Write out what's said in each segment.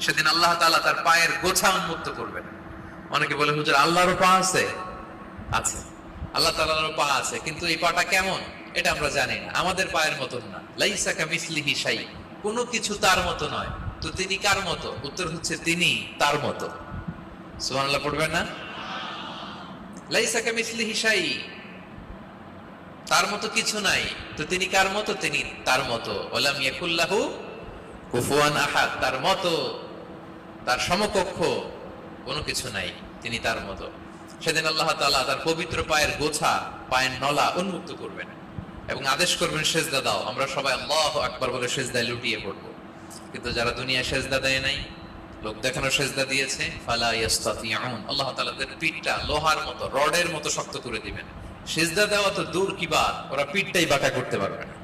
সেদিন আল্লাহ তাআলা তার পায়ের গোছা উন্মুক্ত করবেন। অনেকে বলে, হুজুর, আল্লাহর পা আছে? আছে। আল্লাহ তাআলার পা আছে, কিন্তু এই পাটা কেমন? এটা আমরা জানি না। আমাদের পায়ের মতন না। লাইসা কামিসলিহি শাই কোনো কিছু তার মতো নয়। তো তিনি কার মতো? উত্তর হচ্ছে, তিনি তার মতো। সুবহানাল্লাহ, পড়বেন না? লাইসা কামিসলিহি শাই তার মতো কিছু নাই। তো তিনি কার মতো? তিনি তার মতো। ওলাম ইয়াকুল্লাহু কুফুয়ান আহাদ। তার মতো, তার সমকক্ষ কোনো কিছু নাই। তিনি তার মতো। সেদিন আল্লাহ তাআলা তার পবিত্র পায়ের গোছা, পায়ের নলা উন্মুক্ত করবেন এবং আদেশ করবেন, সেজদা দাও। আমরা সবাই আল্লাহ আকবার বলে সেজদায় লুটিয়ে পড়ব। কিন্তু যারা দুনিয়া সেজদা দেয় নাই, লোক দেখানো সেজদা দিয়েছে, ফালা ইয়াস্তাতিউন। আল্লাহ তাআলা তাদের পিঠটা লোহার মতো, রডের মতো শক্ত করে দিবেন। সেজদা দেওয়া তো দূর কি বাদ ওরা পিঠটাই বাঁকা করতে পারবে না।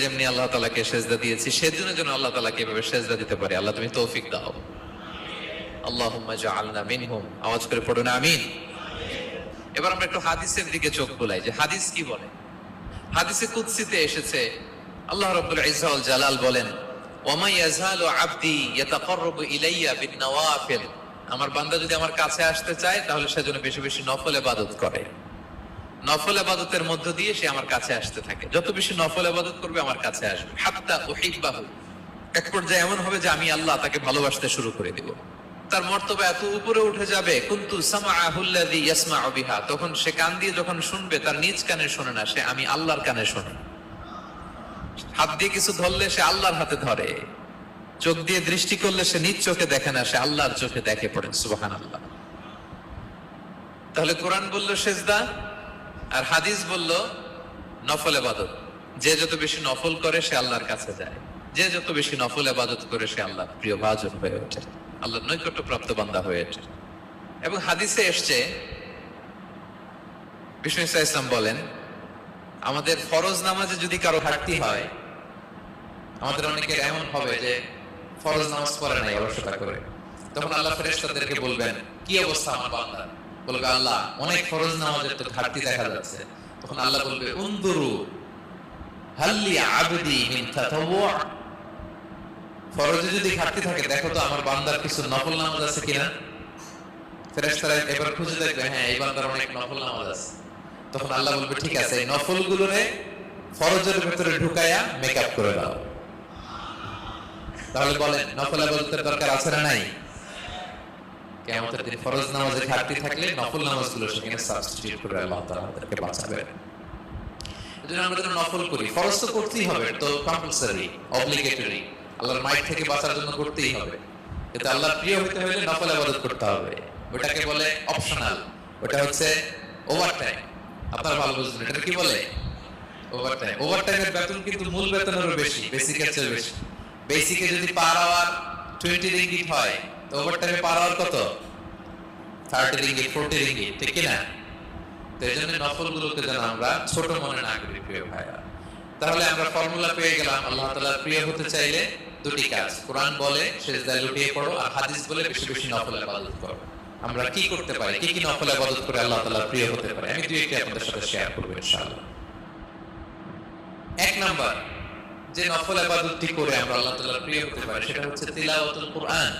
যেমনি আল্লাহ তালাকে সেজদা দিয়েছি, সেজন্য যেন আল্লাহ তালাকে এভাবে সেজদা দিতে পারে। আল্লাহ তুমি তৌফিক দাও। আল্লাহুম্মা জাআলনা মিনহুম। আওয়াজ করে পড়ুন আমিন। এবার আমরা একটু হাদিসের দিকে চোখ বুলাই, যে হাদিস কি বলে? হাদিসে কুদসিতে এসেছে, আল্লাহ রাব্বুল ইজ্জা জালাল বলেন আমার বান্দা যদি আমার কাছে আসতে চায়, তাহলে সে যেন বেশি বেশি নফল ইবাদত করে। নফল ইবাদতের মধ্য দিয়ে সে আমার কাছে আসতে থাকে। যত বেশি নফল ইবাদত করবে, আমার কাছে আসবে। হাত্তা উহিব্বাহু। এক পর্যায়ে এমন হবে যে আমি আল্লাহ তাকে ভালোবাসতে শুরু করে দিব। তার মর্তবা এত উপরে উঠে যাবে, কুন্তু সামাআহুল্লাযী ইয়াসমাউ বিহা। তখন সে কান দিয়ে যখন শুনবে, তার নিজ কানে শোনে না, সে আমি আল্লাহর কানে শোনে। হাত দিয়ে কিছু ধরলে সে আল্লাহর হাতে ধরে। চোখ দিয়ে দৃষ্টি করলে সে নিজ চোখে দেখে না, সে আল্লাহর চোখে দেখে পড়েন সুবাহান আল্লাহ তাহলে কোরআন বলল সেজদা, আর হাদিস বলল নফল এবাদত যে যত বেশি নফল করে, সে আল্লাহর কাছে যায়। যে যত বেশি নফল এবাদত করে, সে আল্লাহ প্রিয় ভাজন হয়ে ওঠে। আল্লাহ নৈকট্য প্রাপ্ত বান্দা হয়ে ওঠে। এবং হাদিসে এসছে, বিষ্ণু ইসা ইসলাম বলেন আমাদের ফরজ নামাজে যদি কারও ঘাটতি হয়, আমাদের অনেকের এমন হবে যে ফরজ নামাজ পড়ে নাই অলসতা করে। তখন আল্লাহ ফেরেশতাদেরকে বলবেন, কি অবস্থা আমার বান্দা? বলবে, আল্লাহ, অনেক ফরজ নামাজের তো ঘাটতি দেখা যাচ্ছে। তখন আল্লাহ বলবে উনদুরু হাল্লি আবদি মিন তাতাওয়ু ফরজে যদি ঘাটতি থাকে, দেখো তো আমার বান্দার কিছু নফল নামাজ আছে কিনা? ফেরেশতারা এবার খুঁজে দেখবে হ্যাঁ এই বান্দার অনেক নফল নামাজ আছে। তখন আল্লাহ বলবে, ঠিক আছে, এই ফরজের ভেতরে ঢুকায়া মেকআপ করে দাও। তাহলে বলেন, নফল আবাদতের দরকার আছে না নাই? করতেই হবে তো থেকে বাঁচার জন্য করতেই হবে। প্রিয় হতে নফল করতে হবে। ওটাকে বলে অপশনাল ওটা হচ্ছে ওভারটাইম আপনারা ভালো বুঝলেন এটা কি বলে? ওভারটাইম ওভারটাইমের বেতন কিন্তু মূল বেতনেরও বেশি বেসিকের চেয়ে বেশি। বেসিকে যদি পার আওয়ার টোয়েন্টি রিঙ্গিট হয়, তো ওভারটাইমে পার আওয়ার কত? থার্টি রিঙ্গিট ফোর্টি রিঙ্গিট ঠিক কি না তো এই জন্য নফল গুলোকে যেন আমরা ছোট মনে না করি, প্রিয় ভাইয়া। তাহলে আমরা ফর্মুলা পেয়ে গেলাম। আল্লাহ তাআলার প্রিয় হতে চাইলে দুটি কাজ। কোরআন বলে, সেজদায় লুটিয়ে পড়ো, আর হাদিস বলে বেশি বেশি নফল ইবাদত করো। আমরা কি করতে পারি কি কি নফল ইবাদত করে আল্লাহ তাআলার প্রিয় হতে পারি আমি দুই একটি আপনাদের সাথে শেয়ার করব ইনশাআল্লাহ এক নাম্বার যে নফল ইবাদতটি করে আমরা আল্লাহ তাআলার প্রিয় হতে পারি সেটা হচ্ছে তিলাওয়াতুল কোরআন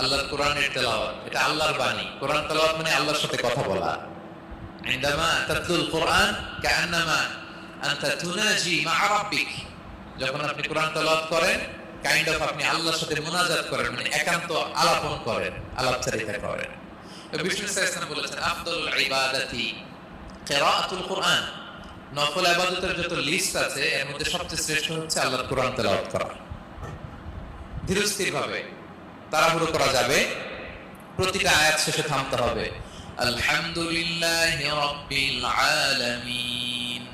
আল্লাহর কোরআনের তেলাওয়াত এটা আল্লাহর বাণী কোরআন তেলাওয়াত মানে আল্লাহর সাথে কথা বলা عندما تتلو القرآن كأنما أنت تناجي مع ربك যখন আপনি কোরআন তেলাওয়াত করেন কাইন্ড অফ আপনি আল্লাহর সাথে মুনাজাত করেন মানে একান্ত আলাপন করেন, আলাপচারিতা করেন। বিষ্ণু সাল্লাল্লাহু বলেছেন, আফদলুল ইবাদাতি কিরাআতুল কোরআন। নফল ইবাদতের যত লিস্ট আছে, এর মধ্যে সবচেয়ে শ্রেষ্ঠ হচ্ছে আল্লাহর কোরআন তেলাওয়াত করা। ধীরস্থির তাড়াহুড়ো করা যাবে, প্রতিটা আয়াত শেষে থামতে হবে। আলহামদুলিল্লাহি রাব্বিল আলামিন।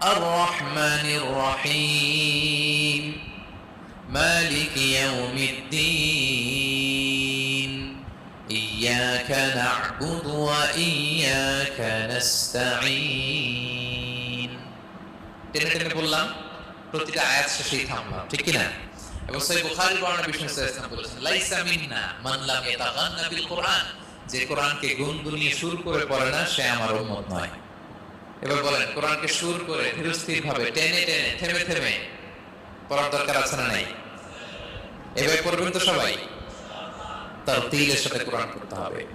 আর রহমানির রহিম। مالك يوم الدين إياك نعبد وإياك نستعين টেনে টেনে বললাম প্রতিটা আয়াত শেষেই থামলাম ঠিক কি না এবং সহিহ বুখারীর বর্ণনা বিষ্ণু সাল্লাল্লাহু আলাইহি ওয়াসাল্লাম বলেছেন লাইসা মিন্না মান লাম ইয়াতাগান্না বিল কুরআন যে কোরআনকে গুনগুনিয়ে সুর করে পড়ে না সে আমার উম্মত নয় এবার বলেন কোরআনকে সুর করে ধীরস্থির ভাবে টেনে টেনে থেমে থেমে পড়ার দরকার আছে না নাই? এবার পড়বেন তো সবাই। তার তিলের সাথে কোরআন পড়তে হবে।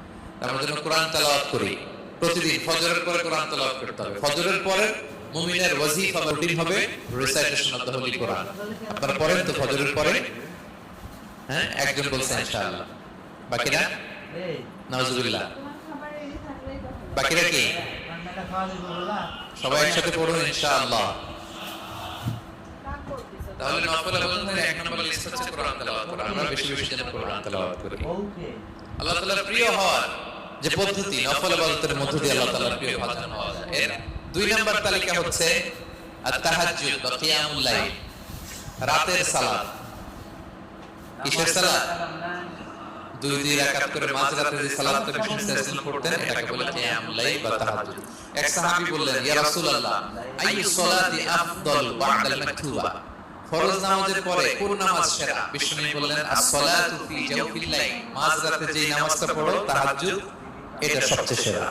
আমরা যেন কোরআন তেলাওয়াত করি। প্রতিদিন ফজরের পরে কোরআন তেলাওয়াত করতে হবে। ফজরের পরে মুমিনের ওয়াজিফা বা রুটিন হবে recitation of the holy Quran আপনারা পড়েন তো ফজরের পরে? হ্যাঁ? একজন বলছেন ইনশাআল্লাহ। বাকিরা নাউজুবিল্লাহ। বাকিরা কি? সবাই একসাথে পড়ুন, ইনশাআল্লাহ। তাহলে নফল এবং এক নম্বর লিস্ট হচ্ছে কোরআন তেলাওয়াত করা। আমরা বেশি বেশি যেন কোরআন তেলাওয়াত করি। আল্লাহ তাআলার প্রিয় হওয়ার যে পদ্ধতি নফল ইবাদতের মধ্য দিয়ে আল্লাহ তাআলার প্রিয় ভাজন হওয়া যায় এর দুই নম্বর তালিকা হচ্ছে আত-তাহাজ্জুদ বা কিয়ামুল লাইল। রাতের সালাত। কিসের সালাত? দুই দুই রাকাত করে মাঝ রাতে যে সালাতটা বিষ্ণু সাল্লাল্লাহু পড়তেন এটাকে বলে কিয়ামুল লাইল বা তাহাজ্জুদ। এক সাহাবী বললেন ইয়া রাসূলুল্লাহ আইয়ু সালাতি আফদল বা'দাল মাকতুবা? ফরজ নামাজের পরে কোন নামাজ সেরা? বিষ্ণু বললেন as-সালাতু ফি জাওফিল লাইল। মাঝ যে নামাজটা পড়ো, তাহাজ্জুদ, এটা সবচেয়ে সেরা।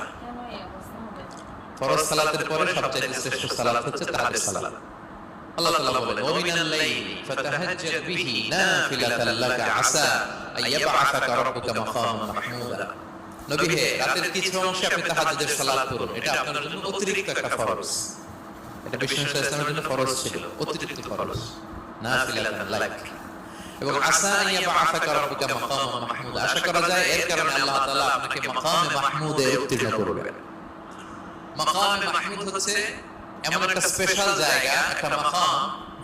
ফরজ সালাতের পরে সবচেয়ে শ্রেষ্ঠ সালাত হচ্ছে তাহাজ্জুদ সালাত। আল্লাহ তাআলা বলেন মিনাল লাইলি বিহি নাফিলাতান লাকা আসা আইয়াবআসাকা রাব্বুকা মাকামান মাহমুদা। নবী হে, রাতের কিছু অংশে আপনি তাহাজ্জুদের সালাত পড়ুন। এটা আপনার জন্য অতিরিক্ত একটা ফরজ। এটা বিষ্ণু ইসলামের জন্য ফরজ ছিল, অতিরিক্ত ফরজ। লাক এবং আইয়াবআসাকা রাব্বুকা মাহমুদা। আশা করা যায় এর কারণে আল্লাহ তাআলা আপনাকে মাহমুদে উত্তীর্ণ মাহমুদ হচ্ছে এমন একটা স্পেশাল জায়গা, একটা মাকাম,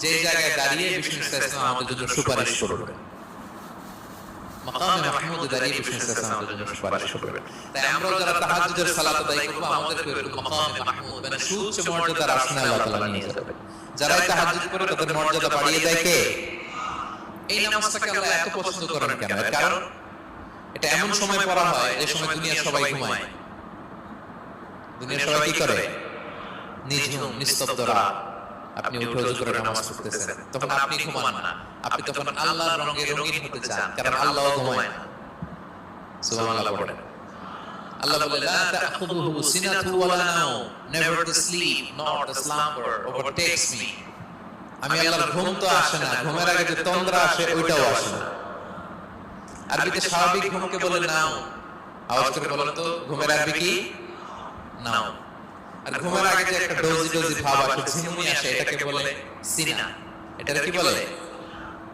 যে জায়গায় দাঁড়িয়ে বিষ্ণু ইসলাম আমাদের জন্য সুপারিশ করবেন। মাকামে মাহমুদে দাঁড়িয়ে বিষ্ণু ইসলাম আমাদের জন্য সুপারিশ করবেন তাই আমরা যারা তাহাজ্জুদের সালাত আদায় করব আমাদেরকে এরকম মাকামে মাহমুদ মানে সুউচ্চ মর্যাদার আসনে আল্লাহ তাআলা নিয়ে যাবেন যারা এই তাহাজ্জুদ করে তাদের মর্যাদা বাড়িয়ে দেয় কে এই নামাজটাকে আল্লাহ এত পছন্দ করেন কেন কারণ এটা এমন সময় পড়া হয় যে সময় দুনিয়া সবাই ঘুমায় দুনিয়া সবাই কি করে নিঝুম নিস্তব্ধ রাত আপনি উঠে উজু করে নামাজ পড়তেছেন। তখন আপনি ঘুমান না। আপনি তখন আল্লাহর রঙে রঙিন হতে চান কারণ আল্লাহ ঘুমায় না। সুবহানাল্লাহ পড়েন। আল্লাহ বলে লা তাখুযুহু সিনাতু ওয়ালা নাওম। Never sleep not the slumber overtakes me আমি আল্লাহর ঘুম তো আসে না ঘুমের আগে যে তন্দ্রা আসে ওইটাও আসে না। আরবিতে স্বাভাবিক ঘুমকে বলে নাও আওয়াজ করে বলেন তো ঘুমের আরবি কি? নাও আর ঘুমের আগে যে একটা ডোজি ডোজি ভাব আসে ঝিমুনি আসে এটাকে বলে সিনা। এটা কি বলে?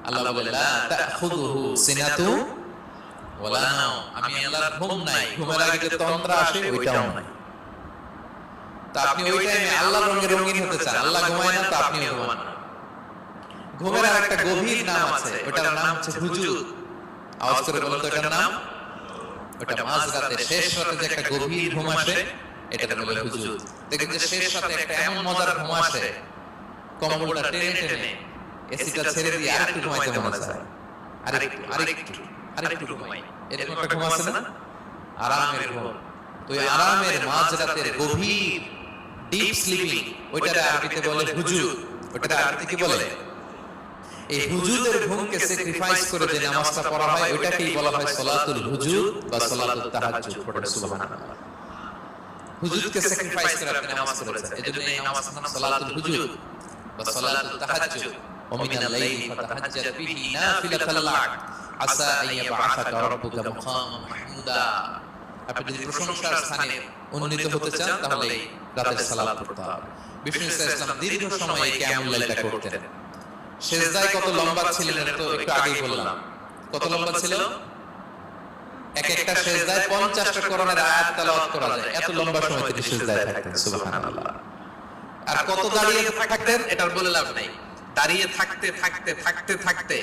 আল্লাহ বলে লা তাখুযুহু সিনাতু ওয়ালা নাও আমি আল্লাহর ঘুম নাই। ঘুমের আগে যে তন্দ্রা আসে ওইটাও নাই। তা আপনি ওই টাইমে আল্লাহর রঙে রঙিন হতে চান। আল্লাহ ঘুমায় না তো আপনিও ঘুমান না। ঘুমের আর একটা গভীর নাম আছে ওটার নাম হচ্ছে হুজুর। আওয়াজ করে বলতো নাম? ওটা মাঝ রাতে শেষ রাতে যে একটা গভীর ঘুম আসে এটা বলে হুজুর। দেখবেন যে শেষ রাতে একটা এমন মজার ঘুম আসে কম্বলটা টেনে টেনে এসিটা ছেড়ে দিয়ে আরেকটু ঘুমাইতে মনে চায় আরেকটু আরেকটু আরেকটু ঘুমাই। এরকম একটা ঘুম আছে না? আরামের ঘুম। তো এই আরামের মাঝ রাতের গভীর ডিপ স্লিপিং ওইটারে আরবিতে বলে হুজুর। ওইটারে আরবিতে কি বলে? এই হুজুদের ঘুমকে স্যাক্রিফাইস করে যে নামাজটা পড়া হয় ওইটাকেই বলা হয় সালাতুল হুজুর বা সালাতুল তাহাজ্জুদ। পড়েন সুবহানাল্লাহ হুজুরকে স্যাক্রিফাইস করে আপনি নামাজ পড়েছেন এজন্য এই নামাজের নাম সালাতুল হুজুর বা সালাতুল তাহাজ্জুদ ওয়া মিনাল লাইলি ফাতাহাজ্জাদ বিহি নাফিলাতাল লাক আসা আন ইয়াবআসাকা রাব্বুকা মাকামান মাহমুদা আপনি যদি প্রশংসার স্থানে উন্নীত হতে চান তাহলে রাতের সালাত পড়তে হবে বিষ্ণু ইসলাম দীর্ঘ সময় এই কিয়ামুল লাইলটা করতেন সেজদায় কত লম্বা ছিলেন তো একটু আগেই বললাম কত লম্বা ছিল এক একটা সেজদায় 50টা কোরআনের আয়াত তেলাওয়াত করা যায়। এত লম্বা সময় তিনি সেজদায় থাকতেন সুবহানাল্লাহ। আর কত দাঁড়িয়ে থাকতেন এটার বলে লাভ নাই। দাঁড়িয়ে থাকতে থাকতে থাকতে থাকতে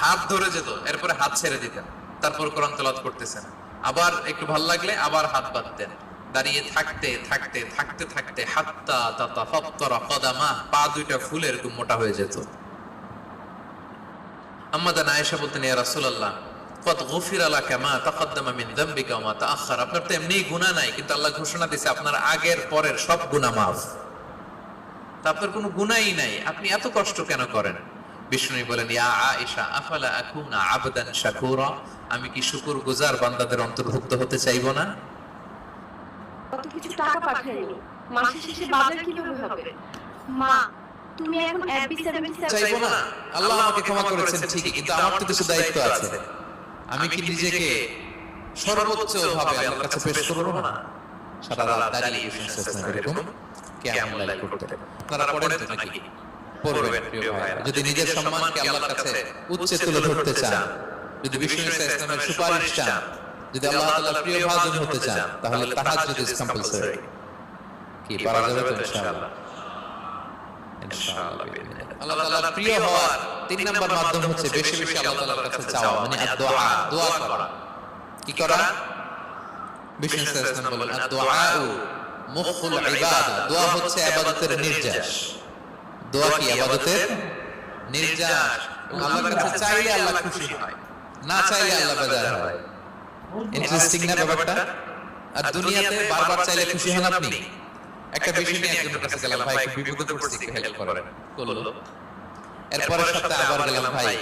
হাত ধরে যেত এরপরে হাত ছেড়ে দিতেন। তারপর কোরআন তেলাওয়াত করতেছেন। আবার একটু ভালো লাগলে আবার হাত বাঁধতেন। দাঁড়িয়ে থাকতে থাকতে থাকতে থাকতে হাত্তা তাতা ফত্তরা কদামা পা দুইটা ফুলের মোটা হয়ে যেত। আম্মাদান আয়েশা বলতেন ইয়া রাসূলুল্লাহ কত গফির লাকা মা তাকদ্দামা মিন যামবিকা ওয়া মা তাআখার। আপনার তো এমনি গুনাহ নাই কিন্তু আল্লাহ ঘোষণা দিয়েছে আপনার আগের পরের সব গুনাহ মাফ। তা আপনার কোনো গুনাহই নাই আপনি এত কষ্ট কেন করেন? বিষ্ণু বলেন ইয়া আয়েশা আফালা আকুনা আবদান শাকুরা? আমি কি শুকুর গুজার বান্দাদের অন্তর্ভুক্ত হতে চাইব না? কত কিছু টাকা পাঠায়নি মাসের শেষে বাজার কীভাবে হবে? মা তুমি এখন চাইব না। আল্লাহ আমাকে ক্ষমা করেছেন ঠিকই কিন্তু আমার তো কিছু দায়িত্ব আছে। আমি কি নিজেকে সর্বোচ্চ ভাবে আল্লাহর কাছে পেশ করব না? সারা রাত দাঁড়িয়ে বিষ্ণু এরকম কেমন লাইক করতে আপনারা পড়েন তো নাকি? পড়বেন প্রিয় ভাইরা। যদি নিজের সম্মানকে আল্লাহর কাছে উচ্চে তুলে ধরতে চান যদি বিষ্ণু ইসলামের সুপারিশ চান যদি আল্লাহ তাআলার প্রিয় ভাজন হতে চান তাহলে তাহাজ্জুদ ইজ কম্পালসরি কি পারা যাবে ইনশাআল্লাহ। ইনশাআল্লাহ। আল্লাহ তাআলার প্রিয় হওয়ার তিন নম্বর মাধ্যম হচ্ছে বেশি বেশি আল্লাহ তাআলার কাছে চাওয়া মানে দোয়া দোয়া করা। কি করা? বিষ্ণু ইসলাম বলেন দোয়া মুখুল ইবাদা। দোয়া হচ্ছে ইবাদতের নির্যাস। দোয়া কি ইবাদতের নির্যাস। আল্লাহর কাছে চাইলে আল্লাহ খুশি হয়। না চাইলে আল্লাহ বেজার হয়। ইন্টারেস্টিং না ব্যাপারটা? আর দুনিয়াতে বারবার চাইলে খুশি হন আপনি। একটা বিষয় নিয়ে একজনের কাছে গেলাম ভাই বিপদে পড়ছি হেল্প করেন। করল এরপরের সপ্তাহে আবার গেলাম ভাই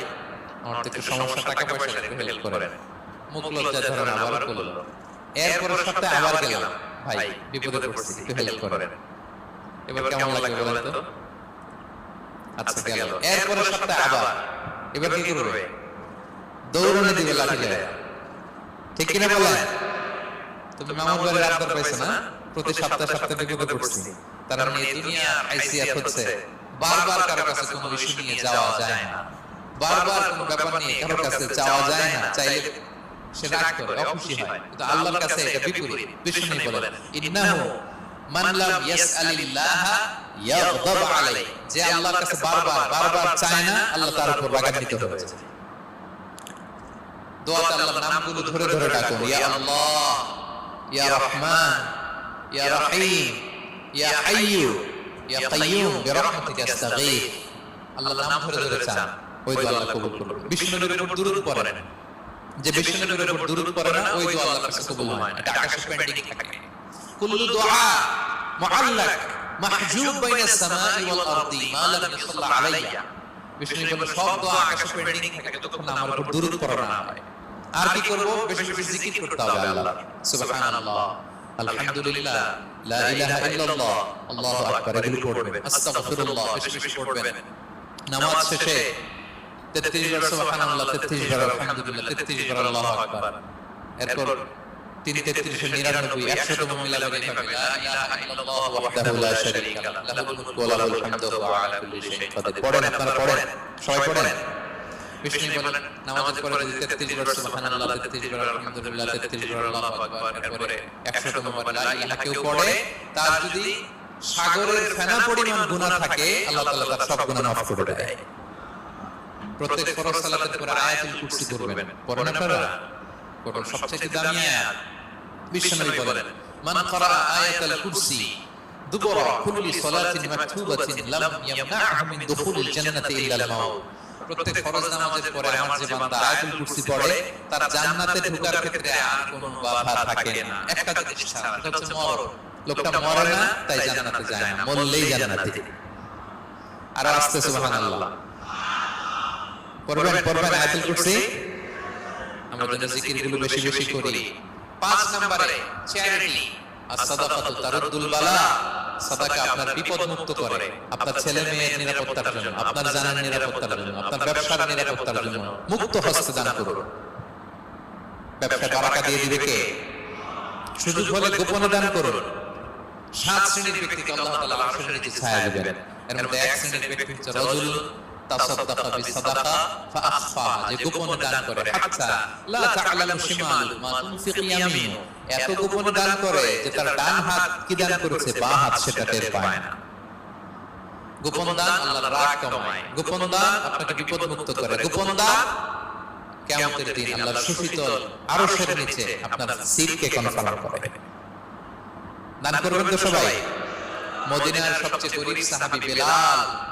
আমার তো একটু সমস্যা টাকা পয়সা একটু হেল্প করেন। মুখ লজ্জা ধরেন আবার করল। এরপরের সপ্তাহে আবার গেলাম। ভাই বিপদে পড়ছি একটু হেল্প করেন। এবার কেমন লাগবে বলেন তো? আচ্ছা গেল। এরপরের সপ্তাহে আবার। এবার কি করবে? দৌড়ানি দিবে লাঠি। ঠিক কিনা বলেন? তুমি মামুর বাড়ির আবদার পাইছো না? প্রতি সপ্তাহে সপ্তাহে বিপদে পড়ছি তার মানে এই দুনিয়ার হাইসিয়াত হচ্ছে বারবার কারও কাছে কোনো ইস্যু নিয়ে যাওয়া যায় না। বারবার কোনো ব্যাপার নিয়ে কারও কাছে যাওয়া যায় না। চাইলে সে রাগ করে, অখুশি হয়। কিন্তু আল্লাহর কাছে এটা বিপরীত। বিষ্ণু বলেন, ইন্নাহু মান লাম ইয়াসআলিল্লাহ ইয়াগদাব আলাই যে আল্লাহর কাছে বারবার বারবার চায় না, আল্লাহ তার উপর রাগান্বিত হয়ে যায়। দোয়াতে আল্লাহর নামগুলো ধরে ধরে ডাকুন, ইয়া আল্লাহ, ইয়া রহমান, ইয়া রহিম, ইয়া হাইয়ু। ইয়া কাইয়ুম বিরহমাতিকা আস্তাগীথ আল্লাহর নাম ধরে ধরে চান ওই দোয়া আল্লাহ কবুল করবেন বিষ্ণু নবীর উপর দুরূদ পড়েন। যে বিষ্ণু নবীর উপর দুরূদ পড়ে না ওই দোয়া আল্লাহর কাছে কবুল হয় না। এটা আকাশে পেন্ডিং থাকে। কুল্লু দুআ মুআল্লাক মাহজুব বাইনা সামাই ওয়াল আরদি মা লাম ইউসাল্লা আলাইয়া। বিষ্ণু বলে সব দোয়া আকাশে পেন্ডিং থাকে যতক্ষণ না আমার উপর দুরূদ পড়া না হয়। আর কি করব? বেশি বেশি জিকির করতে হবে আল্লাহ সুবহানাল্লাহ। আলহামদুলিল্লাহ। লা ইলাহা ইল্লাল্লাহ। আল্লাহু আকবার এগুলো পড়বেন। আস্তাগফিরুল্লাহ বেশি বেশি পড়বেন। নামাজ শেষে 33 বার সুবহানাল্লাহ 33 বার আলহামদুলিল্লাহ 33 বার আল্লাহু আকবার। এরপর তিন তেত্রিশে নিরানব্বই একশো তম মিলাদ লা ইলাহা ইল্লাল্লাহ ওয়াহদাহু লা শারীকা লাহ লাহুল ওয়া লাহুল হামদু ওয়া আলা কুল্লি শাইইন কাদির। পড়েন আপনারা পড়েন। সবাই পড়েন। বিষ্ণু বলেন নামাজ পড়ে যদি 33 বার সুবহানাল্লাহ 33 বার আলহামদুলিল্লাহ 33 বার আল্লাহু আকবার এরপরে 100 তম বার লা ইলাহা কেউ পড়ে তার যদি সাগরের ফেনা পরিমাণ গুনাহ থাকে আল্লাহ তাআলা তার সব গুনাহ মাফ করে দেয়। প্রত্যেক ফরজ সালাতের পরে আয়াতুল কুরসি করবেন পড়েন আপনারা? পড়ুন সবচেয়ে দামি আয়াত। বিশ্বনবী বলেন মান ক্বারা আয়াতুল কুরসি দুবরা কুল্লি সালাতিন মাকতুবাতিন লাম ইয়ামনাহু মিন দুখুলিল জান্নাতি ইল্লা আল মাউত। প্রত্যেক ফরজ নামাজের পরে আমার যে বান্দা আয়াতুল কুরসি পড়ে তার জান্নাতে ঢোকার ক্ষেত্রে আর কোনো বাধা থাকে না। একটা জিনিস ছাড়া সেটা হচ্ছে মরণ। লোকটা মরে না তাই জান্নাতে যায় না। মরলেই জান্নাতে আর আস্তে সুবহানাল্লাহ। পড়বেন পড়বেন আয়াতুল কুরসি। আমরা যেন জিকিরগুলো বেশি বেশি করি পাঁচ নম্বরে চ্যারিটি as-sadaqatu তারুদ্দুল বালা সাদাকা আপনার বিপদ করে। আপনার ছেলে মেয়ের নিরাপত্তার জন্য, আপনার জানার নিরাপত্তার জন্য, আপনার ব্যবসার নিরাপত্তার জন্য মুক্ত হস্তে দান করুন। ব্যবসা বারাকা দিয়ে দিবে কে? সুযোগ হলে গোপনে দান করুন। সাত শ্রেণির ব্যক্তিকে আল্লাহ তাআলা আরশের নিচে ছায়া দিবেন। এর মধ্যে এক শ্রেণির ব্যক্তি হচ্ছে রাজুল। নিচে আপনার সিটকে কনফার্ম করে। দান করবেন তো সবাই? মদিনার সবচেয়ে গরিব সাহাবী বেলাল।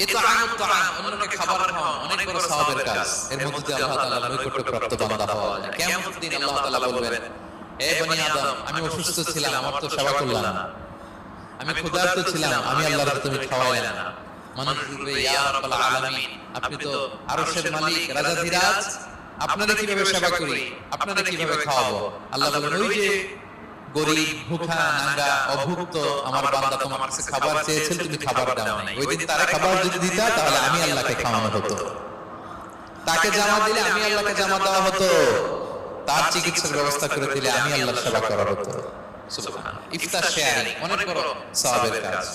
অন্যকে খাবার খাওয়া অনেক বড় সওয়াবের কাজ। এর মধ্যে দিয়ে আল্লাহ তাআলা নৈকট্য প্রাপ্ত বান্দা হওয়া যায়। কিয়ামতের দিন আল্লাহ তাআলা বলবেন? এ বনি আদম আমি অসুস্থ ছিলাম আমার তো সেবা করলাম। না আমি ক্ষুধার্ত ছিলাম আমি আল্লাহর তুমি খাওয়াইলে না। মানুষ বলবে ইয়া রাব্বাল আলামিন আপনি তো আরশের মালিক রাজাধিরাজ আপনারা কীভাবে সেবা করি? আপনারা কীভাবে খাওয়াবো? আল্লাহ বলেন ওই যে গরিব, ভুখা, নাঙ্গা, অভুক্ত আমার বান্দা তোমার কাছে খাবার চেয়েছিল, তুমি খাবার দাও নাই। ওই দিন তারা খাবার যদি দিতা, তাহলে আমি আল্লাহকে খাওয়ানো হতো। তাকে জামা দিলে আমি আল্লাহকে জামা দেওয়া হতো। তার চিকিৎসার ব্যবস্থা করে দিলে আমি আল্লাহ সেবা করা হতো। ইফতার শেয়ারিং, অনেক বড় সাহাবের কাজ।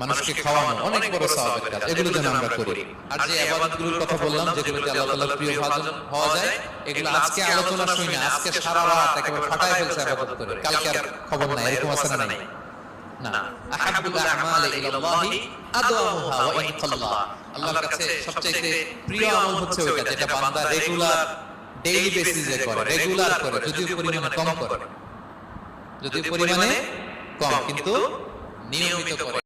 মানুষকে খাওয়ানো অনেক বড় সওয়াবের কাজ। এগুলো যেন আমরা করি। আর যে ইবাদতগুলোর কথা বললাম যেগুলোতে আল্লাহ তাআলার প্রিয় ভাজন হওয়া যায় এগুলো আজকে আলোচনা শুনি না আজকে সারা রাত একেবারে ফাটায় ফেলছে ইবাদত করে। কালকে আর খবর নাই এরকম আছে না নাই। না আহাব্বুল আ'মালি ইলাল্লাহি আদওয়ামুহা ওয়া ইন কাল্লা আল্লাহর কাছে সবচেয়ে প্রিয় আমল হচ্ছে ওইটা যেটা বান্দা রেগুলার ডেইলি বেসিসে করে রেগুলার করে যদিও পরিমাণে কম করে যদিও পরিমাণে কম কিন্তু নিয়মিত করে।